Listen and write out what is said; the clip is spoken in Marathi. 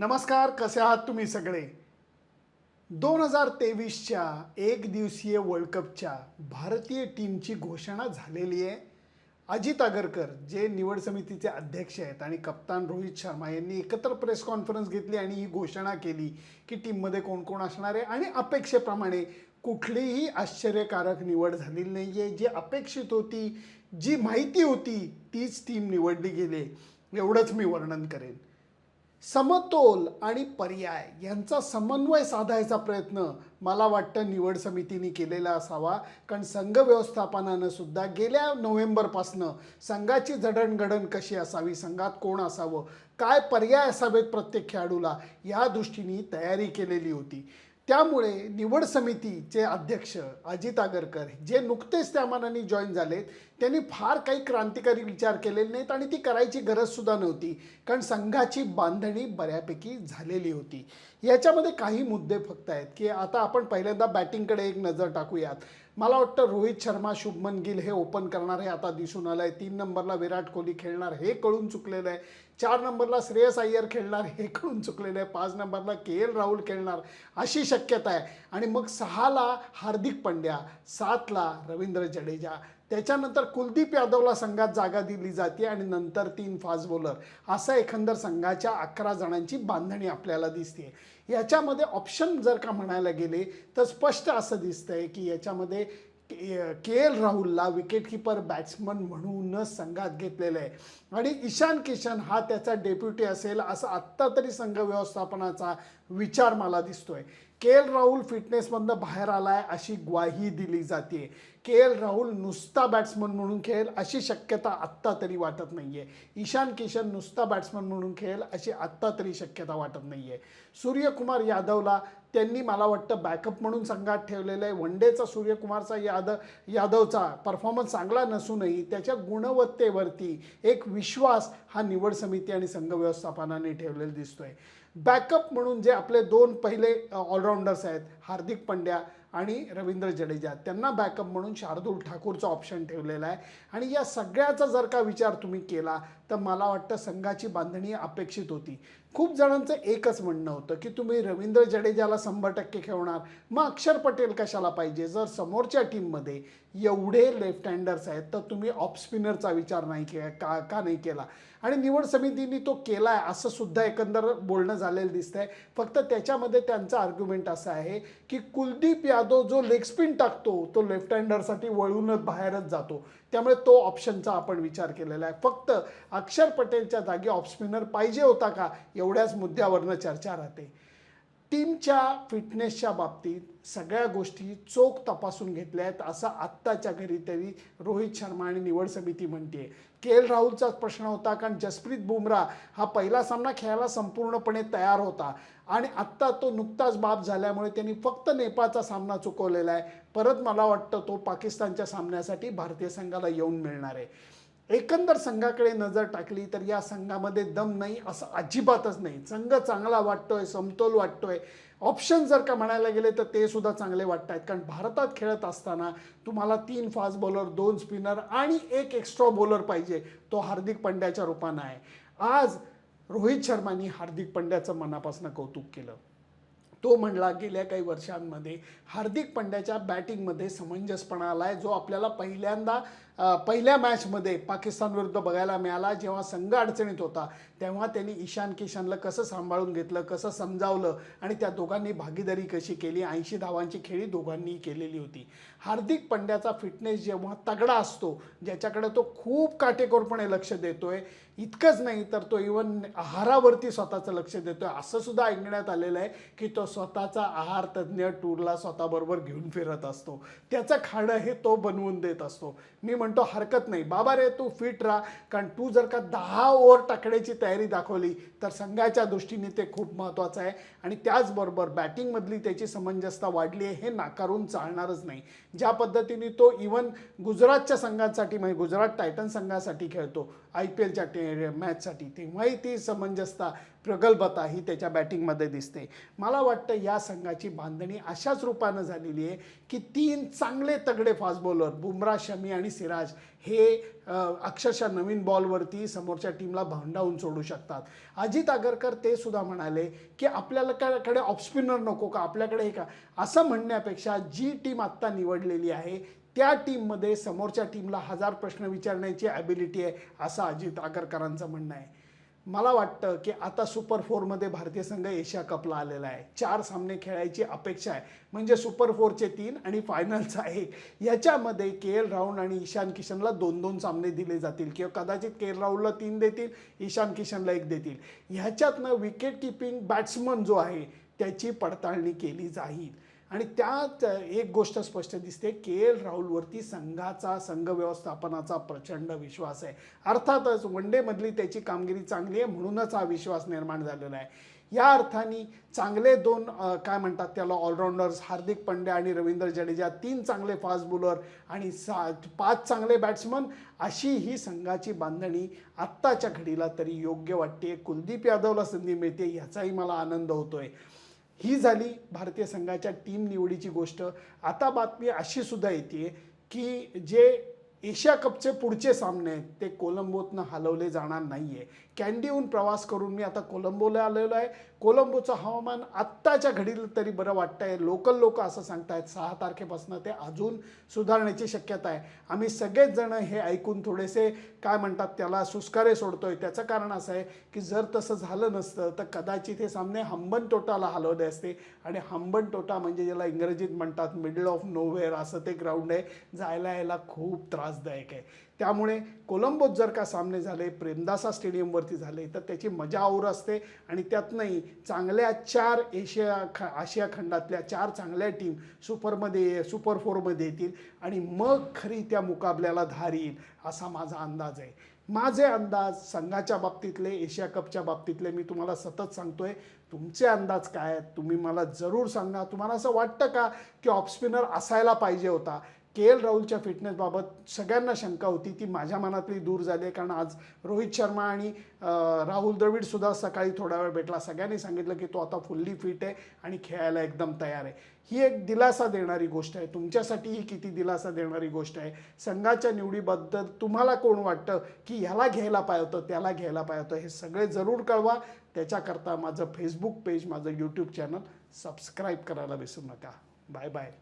नमस्कार कसे आहात तुम्ही सगळे? दोन हजार तेवीसच्या एक दिवसीय वर्ल्ड कपच्या भारतीय टीमची घोषणा झालेली आहे. अजित आगरकर जे निवड समितीचे अध्यक्ष आहेत आणि कप्तान रोहित शर्मा यांनी एकत्र प्रेस कॉन्फरन्स घेतली आणि ही घोषणा केली की टीममध्ये कोण कोण असणार आहे आणि अपेक्षेप्रमाणे कुठलीही आश्चर्यकारक निवड झालेली नाही आहे जी अपेक्षित होती जी माहिती होती तीच टीम निवडली गेली. एवढंच मी वर्णन करेन. समतोल आणि पर्याय यांचा समन्वय साधायचा प्रयत्न मला वाटतं निवड समितीने केलेला असावा. कारण संघ व्यवस्थापनानं सुद्धा गेल्या नोव्हेंबरपासनं संघाची जडणघडण कशी असावी संघात कोण असावं काय पर्याय असावेत प्रत्येक खेळाडूला या दृष्टीने तयारी केलेली होती. त्यामुळे निवड समितीचे अध्यक्ष अजित आगरकर जे नुकतेच त्या मानाने जॉईन झालेत त्यांनी फार काही क्रांतिकारी विचार केलेले नाहीत आणि ती करायची गरज सुद्धा नव्हती. कारण संघाची बांधणी बऱ्यापैकी झालेली होती. याच्यामध्ये काही मुद्दे फक्त आहेत की आता आपण पहिल्यांदा बॅटिंगकडे एक नजर टाकूयात. मला वाटतं रोहित शर्मा शुभमन गिल हे ओपन करणार हे आता दिसून आलं आहे तीन नंबरला विराट कोहली खेळणार हे कळून चुकलेलं आहे. चार नंबरला श्रेयस अय्यर खेळणार हे कळून चुकलेलं आहे. पाच नंबरला के एल राहुल खेळणार अशी शक्यता आहे. आणि मग सहाला हार्दिक पंड्या सातला रवींद्र जडेजा त्याच्यानंतर कुलदीप यादवला संघात जागा दिली जाते आणि नंतर तीन फास्ट बॉलर असं एकंदर संघाच्या अकरा जणांची बांधणी आपल्याला दिसते. याच्यामध्ये ऑप्शन जर का म्हणायला गेले तर स्पष्ट असं दिसतंय की याच्यामध्ये के एल राहुलला विकेटकीपर बॅट्समन म्हणूनच संघात घेतलेलं आहे. आणि ईशान किशन हा त्याचा डेप्युटी असेल असं आत्ता तरी संघ व्यवस्थापनाचा विचार मला दिसतोय. के एल राहुल फिटनेसमधनं बाहेर आलाय अशी ग्वाही दिली जाते के एल राहुल नुसता बॅट्समन म्हणून खेळेल अशी शक्यता आत्ता तरी वाटत नाही आहे ईशान किशन नुसता बॅट्समन म्हणून खेळेल अशी आत्ता तरी शक्यता वाटत नाही आहे सूर्यकुमार यादवला त्यांनी मला वाटतं बॅकअप म्हणून संघात ठेवलेलं आहे. वनडेचा सूर्यकुमारचा यादव यादवचा परफॉर्मन्स चांगला नसूनही त्याच्या गुणवत्तेवरती एक विश्वास हा निवड समिती आणि संघ व्यवस्थापनाने ठेवलेला दिसतोय. बॅकअप म्हणून जे आपले दोन पहिले ऑलराऊंडर्स आहेत हार्दिक पंड्या आणि रवींद्र जडेजा. त्यांना बॅकअप म्हणून शार्दूल ठाकूरचा ऑप्शन ठेवलेला आहे. आणि या सगळ्याचा जर का विचार तुम्ही केला तर मला वाटतं संघाची बांधणी अपेक्षित होती. खूप जणांचं एकच म्हणणं होतं की तुम्ही रवींद्र जडेजाला शंभर टक्के खेळणार मग अक्षर पटेल कशाला पाहिजे? जर समोरच्या टीममध्ये एवढे लेफ्ट हँडर्स आहेत तर तुम्ही ऑफ स्पिनरचा विचार नाही के का का नाही केला? आणि निवड समितीने तो केला आहे असं सुद्धा एकंदर बोलणं झालेलं दिसतंय. फक्त त्याच्यामध्ये त्यांचा आर्ग्युमेंट असा आहे की कुलदीप यादव जो लेग स्पिन टाकतो तो लेफ्ट हँडरसाठी वळूनच बाहेरच जातो. त्यामुळे तो ऑप्शनचा आपण विचार केलेला आहे. फक्त अक्षर पटेलच्या जागी ऑफ स्पिनर पाहिजे होता का? एवढ्याच मुद्द्यावरनं चर्चा राहते. टीमच्या फिटनेसच्या बाबतीत सगळ्या गोष्टी चोख तपासून घेतल्या आहेत असं आत्ताच्या घरी तरी रोहित शर्मा आणि निवड समिती म्हणते के एल राहुलचाच प्रश्न होता कारण जसप्रीत बुमराह हा पहिला सामना खेळायला संपूर्णपणे तयार होता. आणि आत्ता तो नुकताच बाब झाल्यामुळे त्यांनी फक्त नेपाळचा सामना चुकवलेला आहे. परत मला वाटतं तो पाकिस्तानच्या सामन्यासाठी भारतीय संघाला येऊन मिळणार आहे. एकंदर संघाकडे नजर टाकली तर या संघामध्ये दम नाही असं अजिबातच नाही. संघ चांगला वाटतोय समतोल वाटतोय. ऑप्शन जर का म्हणायला गेले तर ते सुद्धा चांगले वाटत आहेत कारण भारतात खेळत असताना तुम्हाला तीन फास्ट बॉलर दोन स्पिनर आणि एक एक्स्ट्रा बॉलर पाहिजे तो हार्दिक पंड्याच्या रूपानं आहे. आज रोहित शर्मानी हार्दिक पंड्याचं मनापासून कौतुक केलं. तो म्हणला गेल्या काही वर्षांमध्ये हार्दिक पंड्याच्या बॅटिंगमध्ये समंजसपणा आला आहे जो आपल्याला पहिल्यांदा पहिल्या मॅचमध्ये पाकिस्तान विरुद्ध बघायला मिळाला. जेव्हा संघ अडचणीत होता तेव्हा त्यांनी ईशान किशनला कसं सांभाळून घेतलं कसं समजावलं आणि त्या दोघांनी भागीदारी कशी केली? ऐंशी धावांची खेळी दोघांनी केलेली होती. हार्दिक पंड्याचा फिटनेस जेव्हा तगडा असतो ज्याच्याकडे तो खूप काटेकोरपणे लक्ष देतोय इतकंच नाही तर तो इवन आहारावरती स्वतःचं लक्ष देतोय. असं सुद्धा ऐकण्यात आलेलं आहे की तो स्वतःचा आहार तज्ज्ञ टूरला स्वतःबरोबर घेऊन फिरत असतो. त्याचं खाणं हे तो बनवून देत असतो. मी म्हणतो हरकत नाही. बाबा रे तू फिट राहा. कारण तू जर का दहा ओव्हर टाकण्याची तयारी दाखवली तर संघाच्या दृष्टीने ते खूप महत्त्वाचं आहे. आणि त्याचबरोबर बॅटिंगमधली त्याची समंजसता वाढली आहे हे नाकारून चालणारच नाही. ज्या पद्धतीने तो इवन गुजरातच्या संघांसाठी म्हणजे गुजरात टायटन संघासाठी खेळतो आय पी एलच्या टे मॅचसाठी तेव्हाही ती समंजसता प्रगल्भता ही त्याच्या बॅटिंगमध्ये दिसते. मला वाटतं या संघाची बांधणी अशाच रूपानं झालेली आहे की तीन चांगले तगडे फास्ट बॉलर बुमरा शमी आणि सिराज हे अक्षरशः नवीन बॉलवरती समोरच्या टीमला भांडावून सोडू शकतात. अजित आगरकर ते सुद्धा म्हणाले की आपल्याला काय- ऑफ ऑफस्पिनर नको का? आपल्याकडे हे का? असं म्हणण्यापेक्षा जी टीम आत्ता निवडलेली आहे त्या टीममध्ये समोरच्या टीमला हजार प्रश्न विचारण्याची ॲबिलिटी आहे असं अजित आगरकरांचं म्हणणं आहे. मला वाटतं की आता सुपर फोरमध्ये भारतीय संघ एशिया कपला आलेला आहे. चार सामने खेळायची अपेक्षा आहे. म्हणजे सुपर फोरचे तीन आणि फायनलचा एक याच्यामध्ये के एल राहुल आणि ईशान किशनला दोन दोन सामने दिले जातील. किंवा कदाचित के एल राहुलला तीन देतील ईशान किशनला एक देतील. ह्याच्यातनं विकेट किपिंग बॅट्समन जो आहे त्याची पडताळणी केली जाईल. आणि त्यात एक गोष्ट स्पष्ट दिसते के एल राहुलवरती संघाचा संघ व्यवस्थापनाचा प्रचंड विश्वास आहे. अर्थातच वन डेमधली त्याची कामगिरी चांगली आहे म्हणूनच हा विश्वास निर्माण झालेला आहे. या अर्थाने चांगले दोन काय म्हणतात त्याला ऑलराऊंडर्स हार्दिक पंड्या आणि रवींद्र जडेजा तीन चांगले फास्ट बॉलर आणि सा पाच चांगले बॅट्समन अशी ही संघाची बांधणी आत्ताच्या घडीला तरी योग्य वाटते कुलदीप यादवला संधी मिळते याचाही मला आनंद होतोय. ही झाली भारतीय संघाच्या टीम निवडीची गोष्ट. आता बातमी अशी सुद्धा येते की जे एशिया कपचे पुढचे सामने ते कोलंबोतनं हलवले जाणार नाही आहे कॅन्डीहून प्रवास करून मी आता कोलंबोला आलेलो आहे. कोलंबोचं हवामान आत्ताच्या घडीला तरी बरं वाटतं आहे लोकल लोक असं सांगतायत सहा तारखेपासून ते अजून सुधारण्याची शक्यता आहे. आम्ही सगळेच जण हे ऐकून थोडेसे काय म्हणतात त्याला सुस्कारे सोडतोय. त्याचं कारण असं आहे की जर तसं झालं नसतं तर कदाचित हे सामने हंबन टोटाला हलवले असते. आणि हंबन टोटा म्हणजे ज्याला इंग्रजीत म्हणतात मिडल ऑफ नोवेअर असं ते ग्राउंड आहे. जायला यायला खूप त्रास त्रासदायक आहे. त्यामुळे कोलंबोत जर का सामने झाले प्रेमदासा स्टेडियमवरती झाले तर त्याची मजा और असते आणि त्यातनंही चांगल्या चार एशिया ख आशिया खंडातल्या चार चांगल्या टीम सुपरमध्ये सुपर फोरमध्ये येतील आणि मग खरी त्या मुकाबल्याला धार येईल असा माझा अंदाज आहे. माझे अंदाज संघाच्या बाबतीतले एशिया कपच्या बाबतीतले मी तुम्हाला सतत सांगतोय तुमचे अंदाज काय आहेत? तुम्ही मला जरूर सांगा. तुम्हाला असं वाटतं का की ऑफस्पिनर असायला पाहिजे होता? के एल राहुलच्या फिटनेसबाबत सगळ्यांना शंका होती. ती माझ्या मनातली दूर झाली आहे कारण आज रोहित शर्मा आणि राहुल द्रविडसुद्धा सकाळी थोडा वेळ भेटला. सगळ्यांनी सांगितलं की तो आता फुल्ली फिट आहे आणि खेळायला एकदम तयार आहे. ही एक दिलासा देणारी गोष्ट आहे. तुमच्यासाठी ही किती दिलासा देणारी गोष्ट आहे? संघाच्या निवडीबद्दल तुम्हाला कोण वाटतं की ह्याला घ्यायला पाहिजे होतं त्याला घ्यायला पाहिजे होतं हे सगळे जरूर कळवा. त्याच्याकरता माझं फेसबुक पेज माझं यूट्यूब चॅनल सबस्क्राईब करायला विसरू नका. Bye bye